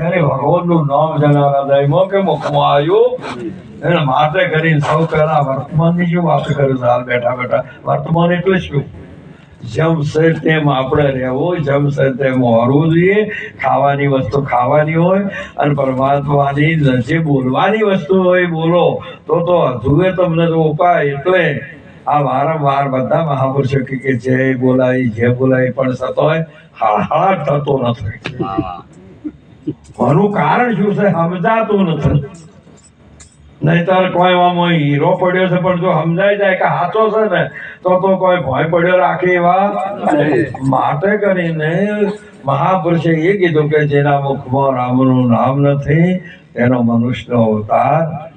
ત્યારે ભગવાનનું નામ જણાવ્યા હૃદયમાં કે મુખમાં આવ્યું? એને માટે કરીને સૌ પહેલા વર્તમાનની શું વાત કરું હાલ બેઠા બેઠા. વર્તમાન એટલે શું? જેમ તેમ આપણે રહેવું, જેમ તેમ હોરવું જોઈએ. ખાવાની વસ્તુ ખાવાની હોય અને પરમાત્માની જે બોલવાની વસ્તુ હોય, બોલો. તો તો હજુએ તમને તો ઉપાય એટલે આ વારંવાર બધા મહાપુરુષો કે જે બોલાય જે બોલાય પણ સતોય હાહાટ થતો નથી. આનું કારણ શું છે સમજાતું નથી. નહીતર કોઈ આમાં હીરો પડ્યો છે પણ જો સમજાઈ જાય કે હાથો છે ને તો તો કોઈ ભય પડ્યો રાખે એવા. માટે કરીને મહાપુરુષે એ કીધું કે જેના મુખમાં રામનું નામ નથી એનો મનુષ્યનો અવતાર.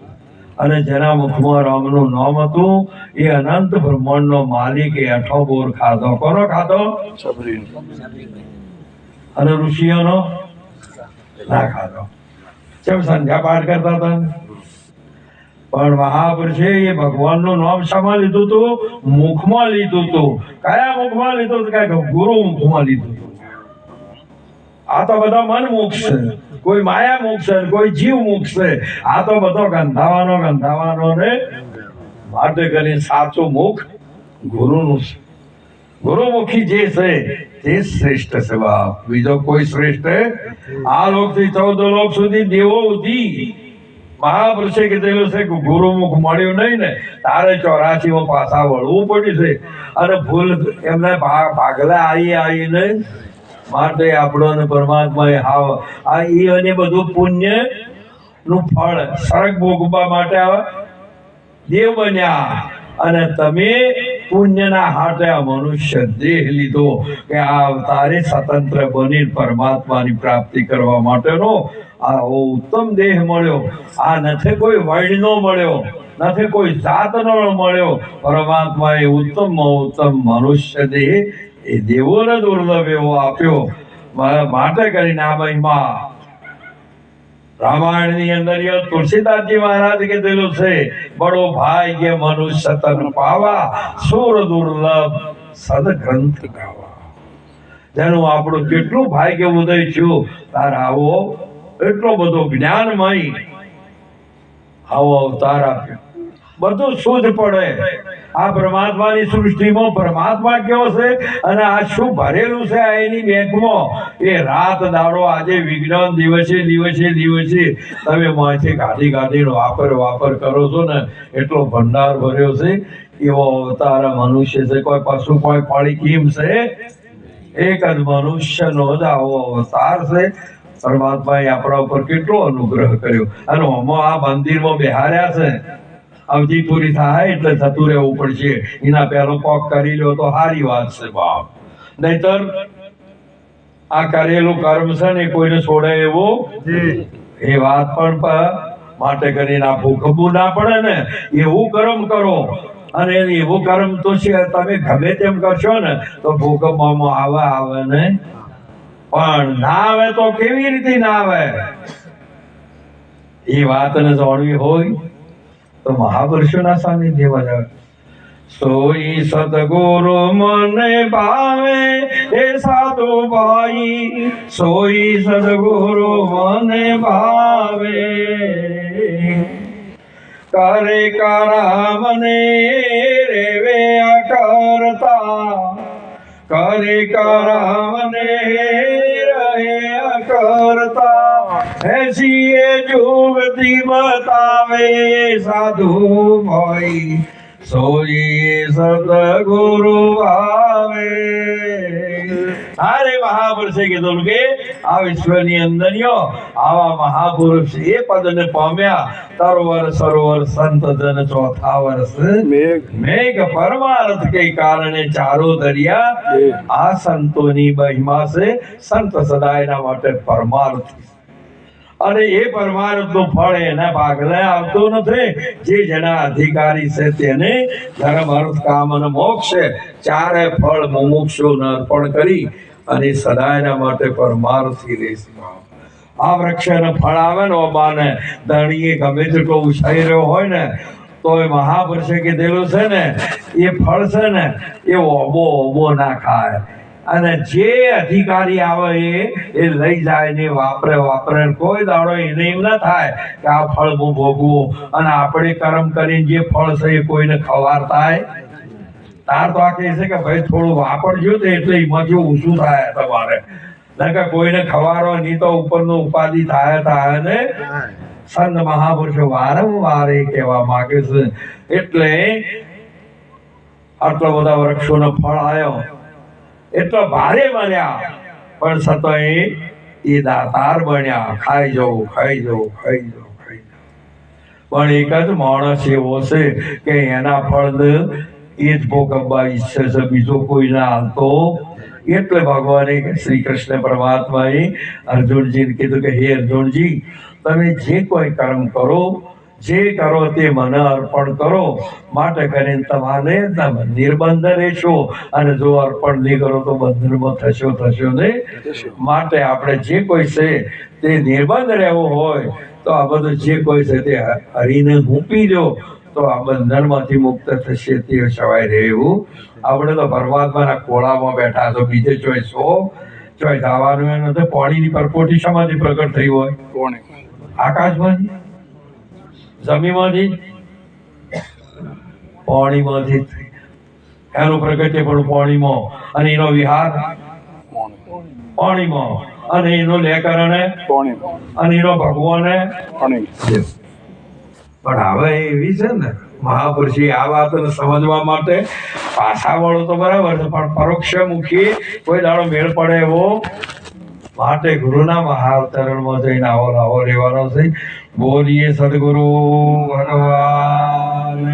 અને જેના મુખમાં રામનું નામ હતું એ અનંત બ્રહ્માંડનો માલિક એ અઠો બોર ખાધો. કોનો ખાધો? અને ઋષિઓનો? ના કેમ સંધ્યા પાઠ કરતા હતા? પણ મહાપુરુષે એ ભગવાનનું નામ શામાં લીધું હતું? મુખમાં લીધું હતું. કયા મુખમાં લીધું હતું? કઈ ગુરુ મુખમાં લીધું હતું? આ તો બધા મન મુખ છે. કોઈ માયા મુખ છે, કોઈ જીવ મુખ છે. આ તો બધો ગંધાવાનો ગંધાવાનો ને માટે કરીને સાચું મુખ ગુરુનું છે. ગુરુમુખી જે છે તે શ્રેષ્ઠ બાપ. બીજો કોઈ શ્રેષ્ઠ આ લોકથી ચૌદ લોક સુધી દેવો ઉધી મહાપુરુષે કીધેલું છે કે ગુરુમુખ મળ્યું નહીં ને, તારે ચોરાસીમાં પાછા વળવું પડ્યું છે. અને ભૂલ એમને ભાગલા આવી આવીને માટે આપણો અને પરમાત્મા હાવ, આ એ અને બધું પુણ્યનું ફળ સરગ ભોગવવા માટે આવે દેવ બન્યા. અને તમે પુણ્યના હાથે આ મનુષ્ય દેહ લીધો કે આ અવતારે સ્વતંત્ર બની પરમાત્માની પ્રાપ્તિ કરવા માટેનો આ ઉત્તમ દેહ મળ્યો. આ નથી કોઈ વર્ણનો મળ્યો, નથી કોઈ જાતનો મળ્યો. પરમાત્મા એ ઉત્તમ ઉત્તમ મનુષ્ય દેહ એ દેવોને દુર્લભ એવો આપ્યો. માટે કરીને આ મહિમા રામાયણની અંદર યો તુલસીદાસજી મહારાજ કીધેલું છે, બડો કે મનુષ્ય તન પાવા, સુર દુર્લભ સદગ્રંથ ગાવા. જેનું આપણું કેટલું ભાગ્ય ઉદય થયું, તાર આવો એટલો બધો જ્ઞાનમય, આવો અવતાર આપ્યો. બધું શુદ્ધ પડે. આ પરમાત્માની સૃષ્ટિમાં પરમાત્મા કેવો છે? અને આ શું ભરેલું છે એની બેંકમાં? એ રાત દાડો આજે વિજ્ઞાન દિવસે દિવસે દિવસે. તમે માથે કાઢી કાઢીને વાપર વાપર કરો છો ને, એટલો ભંડાર ભર્યો છે. એવો અવતાર મનુષ્ય છે. કોઈ પશુ, કોઈ પાણી કેમ છે? એક જ મનુષ્યનો જ આવો અવતાર છે. પરમાત્માએ આપણા ઉપર કેટલો અનુગ્રહ કર્યો. અને હમો આ મંદિરમાં બેહાર્યા છે. અવધિ પૂરી થાય એટલે થતું રહેવું પડશે. એના પહેલો કોક કરી લો તો સારી વાત છે બાપ. નહીતર આ કરેલું કર્મ છે ને કોઈને છોડે એવો? એ વાત પણ માટે કરીને આ ભૂખવું ના પડે ને. એવું કર્મ કરો. અને એવું કર્મ તો છે તમે ગમે તેમ કરશો ને તો ભૂકંપમાં આવે આવે ને પણ ના આવે તો કેવી રીતે ના આવે? એ વાતને જાણવી હોય. તો મહાપુરુષોના સાનિધ્યમાં જાવ સોઈ સદગુરુ મને ભાવે એ સાધુ ભાઈ, સોઈ સદગુરુ મને ભાવે. કરે કરા મને રેવે કરતા, કરે કરા મને સાધુ ભાઈ સોજી સદગુરુ આવે. અરે મહાપુરુષે કીધું કે આ વિશ્વની અંદર આવા મહાપુરુષ એ પદને પામ્યા. તરવર સરોવર સંત જન ચોથા વર્ષ. મેઘ. પરમાર્થ કે કારણે ચારો દરિયા આ સંતોની મહિમા છે. સંત સદાયના માટે પરમાર્થ. અને એ પરમાર્થનું ફળ એના ભાગલે આવતું નથી. જે જેના અધિકારી છે તેને ધર્મ અર્થ કામ અને મોક્ષ ચારે ફળ મુમુક્ષુને અર્પણ કરી અને સદાયના માટે પરમાર્થી રહેશે આ વૃક્ષને ફળ આવે ને ઓબાને, ધણીએ ગમે તેટલો ઉછાઈ રહ્યો હોય ને, તો એ મહાપુરુષે કીધેલું છે ને, એ ફળ છે ને, એ ઓબો ઓબો ના ખાય. અને જે અધિકારી આવે એ એ લઈ જાય ને વાપરે વાપરે કોઈ દાડો એને એમ ના થાય કે આ ફળ હું ભોગવું. અને આપણે કર્મ કરીને જે ફળ છે એ કોઈને ખવાર થાય? તાર તો આ કહે છે કે ભાઈ થોડું વાપરજો તો એટલે એમાંથી ઓછું થાય તમારે. કે કોઈને ખવારો નહીં તો ઉપરનું ઉપાધિ થાય થાય ને? સંત મહાપુરુષો વારંવાર એ કહેવા માંગે છે. એટલે આટલા બધા વૃક્ષોનો ફળ આવ્યો એટલો ભારે બન્યા. પણ છતાંય એ દાતાર બન્યા. ખાઈ જવું ખાઈ જવું ખાઈ જવું ખાઈ જવું. પણ એક જ માણસ એવો છે કે એના ફળ એ જ ભોગવવા ઈચ્છે છે. બીજો કોઈ ના હાલતો. એટલે ભગવાને શ્રી કૃષ્ણ પરમાત્માએ અર્જુનજીને કીધું કે, હે અર્જુનજી, તમે જે કોઈ કર્મ કરો જે કરો તે મને અર્પણ કરો. માટે કરીને તમારે તમે નિર્બંધ રહેશો અને જો અર્પણ નહીં કરો તો બંધનમાં થશો થશો નહીં. માટે આપણે જે કોઈ છે તે નિર્બંધ રહેવો હોય તો આ બધું જે કોઈ છે તે હરીને મૂકી દો તો આ બંધનમાંથી મુક્ત થશે તે સવાય રહેવું. આપણે તો પરમાત્માના કોળામાં બેઠા છો. બીજે ચોઈસ હો ચોઈસ આવવાનું એ નથી. પાણીની પરપોટી સમાધિ પ્રગટ થઈ હોય? કોણે? આકાશમાંથી? જમીનમાંથી પાણીમાંથી એનું પ્રગટ્ય પણ પાણીમાં. અને એનો વિહાર? પાણીમાં. અને એનો લેકરણે? અને એનો ભગવાને? પણ હવે એવી છે ને, મહાપુરુષે આ વાતને સમજવા માટે પાછા વાળો તો બરાબર છે, પણ પરોક્ષ મુખી કોઈ દાડો મેળ પડે એવો માટે ગુરુના મહાવતરણમાં જઈને આવો લાવો રહેવાનો છે. બોલીએ સદગુરુ ભગવાન